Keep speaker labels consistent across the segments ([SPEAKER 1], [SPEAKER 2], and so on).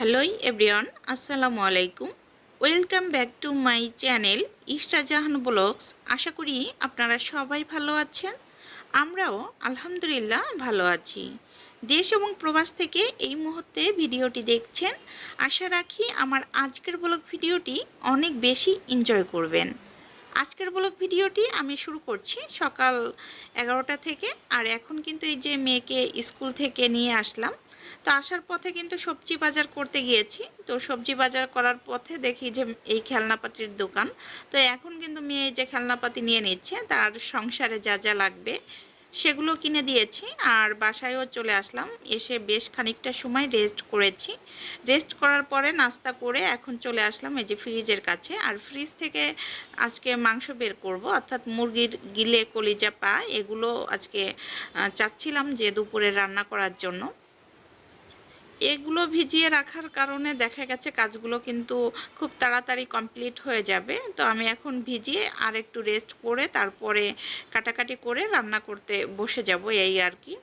[SPEAKER 1] হ্যালোই everyone আসসালামু আলাইকুম welcome back to my channel ইস্টাজাহান blogs আশা করি আপনারা সবাই ভালো আছেন। আমরাও আলহামদুলিল্লাহ ভালো আছি। দেশ এবং প্রবাস থেকে এই মুহূর্তে ভিডিওটি দেখছেন। আশা রাখি আমার আজকের ব্লগ ভিডিওটি অনেক বেশি এনজয় করবেন। আজকের ব্লগ ভিডিওটি আমি শুরু করছি সকাল এগারোটা থেকে। আর এখন কিন্তু এই যে মেয়েকে স্কুল থেকে নিয়ে আসলাম তো আসার পথে কিন্তু সবজি বাজার করতে গিয়েছি। তো সবজি বাজার করার পথে দেখি যে এই খেলনাপাতির দোকান। তো এখন কিন্তু মেয়ে যে খেলনাপাতি নিয়ে নিচ্ছে, তার সংসারে যা যা লাগবে সেগুলো কিনে দিয়েছি। আর বাসায়ও চলে আসলাম, এসে বেশ খানিকটা সময় রেস্ট করেছি। রেস্ট করার পরে নাস্তা করে এখন চলে আসলাম এই যে ফ্রিজের কাছে। আর ফ্রিজ থেকে আজকে মাংস বের করব, অর্থাৎ মুরগির গিলে কলিজা পা, এগুলো আজকে চাচ্ছিলাম যে দুপুরে রান্না করার জন্য। এগুলো ভিজিয়ে রাখার কারণে দেখা গেছে কাজগুলো কিন্তু খুব তাড়াতাড়ি কমপ্লিট হয়ে যাবে। তো আমি এখন ভিজিয়ে আর একটু রেস্ট করে তারপরে কাটাকাটি করে রান্না করতে বসে যাব, এই আর কি।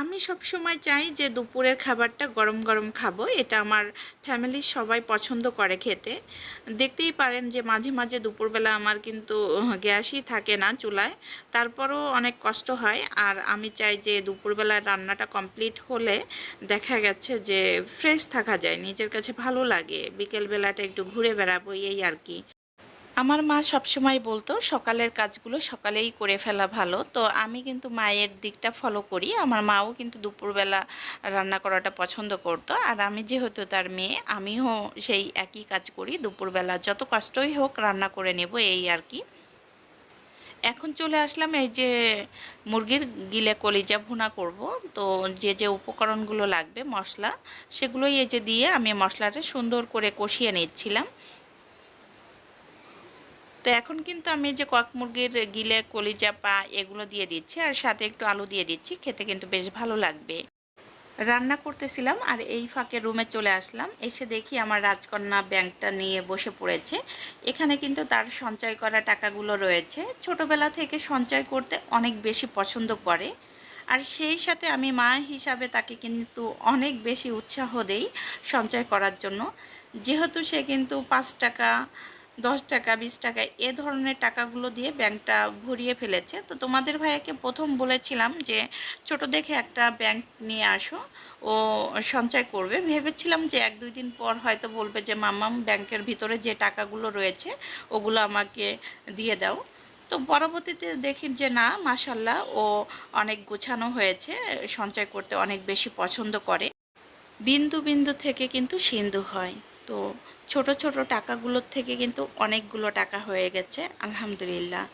[SPEAKER 1] আমি সব সময় চাই যে দুপুরের খাবারটা গরম গরম খাব, এটা আমার ফ্যামিলির সবাই পছন্দ করে খেতে। দেখতেই পারেন যে মাঝে মাঝে দুপুরবেলা আমার কিন্তু গ্যাসই থাকে না চুলায়, তারপরও অনেক কষ্ট হয়। আর আমি চাই যে দুপুরবেলার রান্নাটা কমপ্লিট হলে দেখা গেছে যে ফ্রেশ থাকা যায়, নিজের কাছে ভালো লাগে। বিকেলবেলাটা একটু ঘুরে বেড়াবো, এই আর কি। আমার মা সবসময় বলতো, সকালের কাজগুলো সকালেই করে ফেলা ভালো। তো আমি কিন্তু মায়ের দিকটা ফলো করি। আমার মাও কিন্তু দুপুরবেলা রান্না করাটা পছন্দ করতো। আর আমি যেহেতু তার মেয়ে, আমিও সেই একই কাজ করি দুপুরবেলা। যত কষ্টই হোক রান্না করে নেব এই আর কি। এখন চলে আসলাম এই যে মুরগির গিলে কলিজা ভুনা করব। তো যে যে উপকরণগুলো লাগবে, মশলা, সেগুলোই এই যে দিয়ে আমি মশলাটা সুন্দর করে কষিয়ে নিচ্ছিলাম। তো এখন কিন্তু আমি যে কক মুরগির গিলে, কলিজা, পা এগুলো দিয়ে দিচ্ছি আর সাথে একটু আলু দিয়ে দিচ্ছি, খেতে কিন্তু বেশ ভালো লাগবে। রান্না করতেছিলাম আর এই ফাঁকে রুমে চলে আসলাম, এসে দেখি আমার রাজকন্যা ব্যাংকটা নিয়ে বসে পড়েছে। এখানে কিন্তু তার সঞ্চয় করা টাকাগুলো রয়েছে। ছোটবেলা থেকে সঞ্চয় করতে অনেক বেশি পছন্দ করে। আর সেই সাথে আমি মা হিসাবে তাকে কিন্তু অনেক বেশি উৎসাহ দেই সঞ্চয় করার জন্য। যেহেতু সে কিন্তু পাঁচ টাকা দশ টাকা, বিশ টাকা এ ধরনের টাকাগুলো দিয়ে ব্যাংকটা ভরিয়ে ফেলেছে। তো তোমাদের ভাইয়াকে প্রথম বলেছিলাম যে, ছোট দেখে একটা ব্যাংক নিয়ে আসো, ও সঞ্চয় করবে। ভেবেছিলাম যে এক দুই দিন পর হয়তো বলবে যে, মাম্মাম, ব্যাংকের ভিতরে যে টাকাগুলো রয়েছে, ওগুলো আমাকে দিয়ে দাও। তো পরবর্তীতে দেখি যে, না মাসাল্লাহ ও অনেক গোছানো হয়েছে, সঞ্চয় করতে অনেক বেশি পছন্দ করে। বিন্দু বিন্দু থেকে কিন্তু সিন্ধু হয়। তো ছোট ছোট টাকাগুলোর থেকে কিন্তু অনেকগুলো টাকা হয়ে গেছে, আলহামদুলিল্লাহ।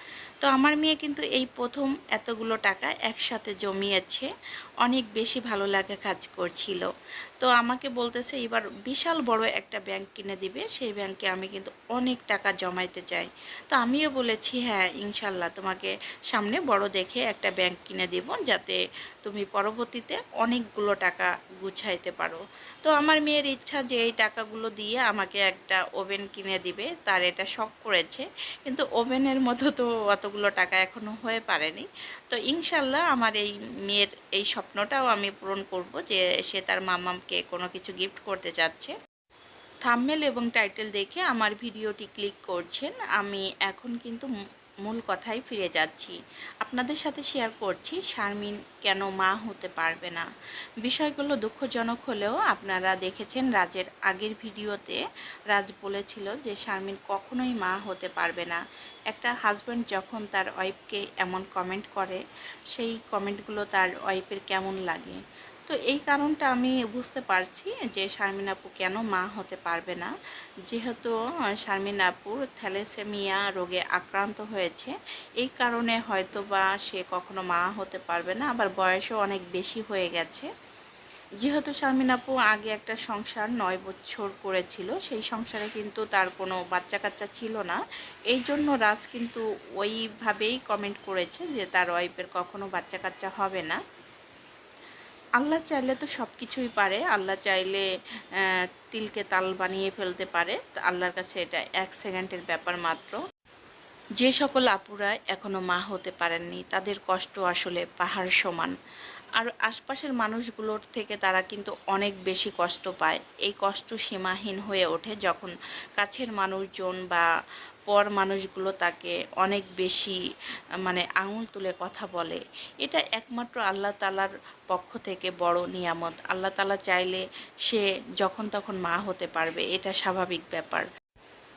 [SPEAKER 1] তো আমার মেয়ে কিন্তু এই প্রথম এতগুলো টাকা একসাথে জমিয়েছে, অনেক বেশি ভালো লাগা কাজ করছিল। তো আমাকে বলতেছে, এবার বিশাল বড় একটা ব্যাংক কিনে দিবে, সেই ব্যাংকে আমি কিন্তু অনেক টাকা জমাইতে চাই। তো আমিও বলেছি হ্যাঁ ইনশাল্লাহ তোমাকে সামনে বড় দেখে একটা ব্যাংক কিনে দিব, যাতে তুমি পরবর্তীতে অনেকগুলো টাকা গুছাইতে পারো। তো আমার মেয়ের ইচ্ছা যে এই টাকাগুলো দিয়ে আমাকে একটা ওভেন কিনে দিবে, তার এটা শখ করেছে। কিন্তু ওভেনের মতো তো অতগুলো টাকা এখনও হয়ে পারেনি। তো ইনশাল্লাহ আমার এই মেয়ের এই স্বপ্নটাও আমি পূরণ করব যে সে তার মামামকে কোনো কিছু গিফট করতে চাচ্ছে। থাম্মেল এবং টাইটেল দেখে আমার ভিডিওটি ক্লিক করছেন। আমি এখন কিন্তু মূল কথায় ফিরে যাচ্ছি। আপনাদের সাথে শেয়ার করছি, শারমিন কেন মা হতে পারবে না? বিষয়গুলো দুঃখজনক হলেও আপনারা দেখেছেন রাজের আগের ভিডিওতে রাজ বলেছিল যে শারমিন কখনোই মা হতে পারবে না। একটা হাজব্যান্ড যখন তার ওয়াইফকে এমন কমেন্ট করে, সেই কমেন্টগুলো তার ওয়াইফের কেমন লাগে? তো এই কারণটা আমি বুঝতে পারছি যে শারমিন আপু কেন মা হতে পারবে না। যেহেতু শারমিন আপুর থ্যালেসেমিয়া রোগে আক্রান্ত হয়েছে, এই কারণে হয়তো বা সে কখনো মা হতে পারবে না, আবার বয়সও অনেক বেশি হয়ে গেছে। যেহেতু শারমিন আপু আগে একটা সংসার নয় বছর করেছিল, সেই সংসারে কিন্তু তার কোনো বাচ্চা কাচ্চা ছিল না। এই জন্য রাজ কিন্তু ওইভাবেই কমেন্ট করেছে যে তার ওয়াইফের কখনো বাচ্চা কাচ্চা হবে না। আল্লাহ চাইলে তো সব কিছুই পারে। আল্লাহ চাইলে তিলকে তাল বানিয়ে ফেলতে পারে। আল্লাহর কাছে এটা এক সেকেন্ডের ব্যাপার মাত্র। যে সকল আপুরা এখনও মা হতে পারেননি, তাদের কষ্ট আসলে পাহাড় সমান। আর আশপাশের মানুষগুলোর থেকে তারা কিন্তু অনেক বেশি কষ্ট পায়। এই কষ্ট সীমাহীন হয়ে ওঠে যখন কাছের মানুষজন বা পর মানুষগুলো তাকে অনেক বেশি মানে আঙুল তুলে কথা বলে। এটা একমাত্র আল্লাহ তালার পক্ষ থেকে বড় নিয়ামত। আল্লাহ তালা চাইলে সে যখন তখন মা হতে পারবে, এটা স্বাভাবিক ব্যাপার।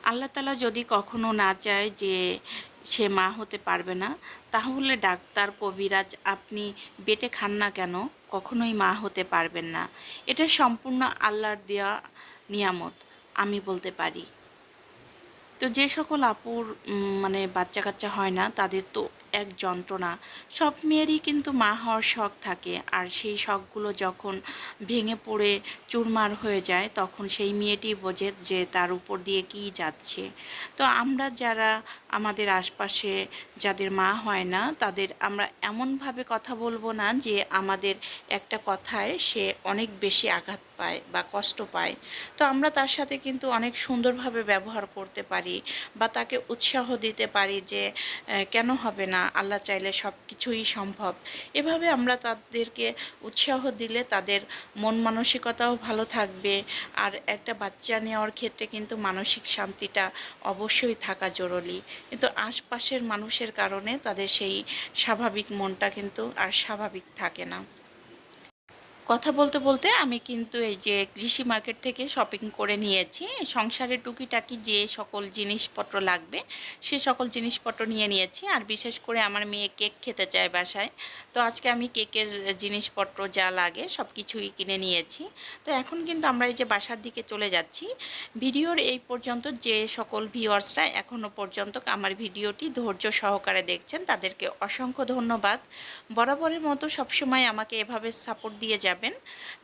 [SPEAKER 1] আল্লাহ তালা যদি কখনো না চায় যে সে মা হতে পারবে না, তাহলে ডাক্তার, কবিরাজ, আপনি বেটে খান না কেন? কখনোই মা হতে পারবেন না। এটা সম্পূর্ণ আল্লাহর দেওয়া নিয়ামত, আমি বলতে পারি। তো যে সকল আপুর মানে বাচ্চা কাচ্চা হয় না, তাদের তো এক যন্ত্রণা। সব মেয়েরই কিন্তু মা হওয়ার শখ থাকে। আর সেই শখগুলো যখন ভেঙে পড়ে, চুরমার হয়ে যায়, তখন সেই মেয়েটি বোঝে যে তার উপর দিয়ে কী যাচ্ছে। তো আমরা যারা আমাদের আশপাশে যাদের মা হয় না, তাদের আমরা এমনভাবে কথা বলব না যে আমাদের একটা কথায় সে অনেক বেশি আঘাত পায় বা কষ্ট পায়। তো আমরা তার সাথে কিন্তু অনেক সুন্দরভাবে ব্যবহার করতে পারি বা তাকে উৎসাহ দিতে পারি যে কেন হবে না? আল্লাহ চাইলে সব কিছুই সম্ভব। এভাবে আমরা তাদেরকে উৎসাহ দিলে তাদের মন মানসিকতাও ভালো থাকবে। আর একটা বাচ্চা নেওয়ার ক্ষেত্রে কিন্তু মানসিক শান্তিটা অবশ্যই থাকা জরুরি। কিন্তু আশপাশের মানুষের কারণে তাদের সেই স্বাভাবিক মনটা কিন্তু আর স্বাভাবিক থাকে না। কথা বলতে বলতে আমি কিন্তু এই যে কৃষি মার্কেট থেকে শপিং করে নিয়েছি। সংসারের টুকিটাকি যে সকল জিনিসপত্র লাগবে, সে সকল জিনিসপত্র নিয়ে নিয়েছি। আর বিশেষ করে আমার মেয়ে কেক খেতে চায় বাসায়। তো আজকে আমি কেকের জিনিসপত্র যা লাগে সব কিছুই কিনে নিয়েছি। তো এখন কিন্তু আমরা এই যে বাসার দিকে চলে যাচ্ছি। ভিডিওর এই পর্যন্ত যে সকল ভিউয়ার্সরা এখনও পর্যন্ত আমার ভিডিওটি ধৈর্য সহকারে দেখছেন, তাদেরকে অসংখ্য ধন্যবাদ। বরাবরের মতো সবসময় আমাকে এভাবে সাপোর্ট দিয়ে যাবেন।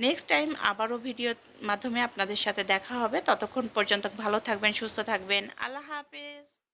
[SPEAKER 1] নেক্সট টাইম আবারও ভিডিওর মাধ্যমে আপনাদের সাথে দেখা হবে। ততক্ষণ পর্যন্ত ভালো থাকবেন, সুস্থ থাকবেন। আল্লাহ হাফেজ।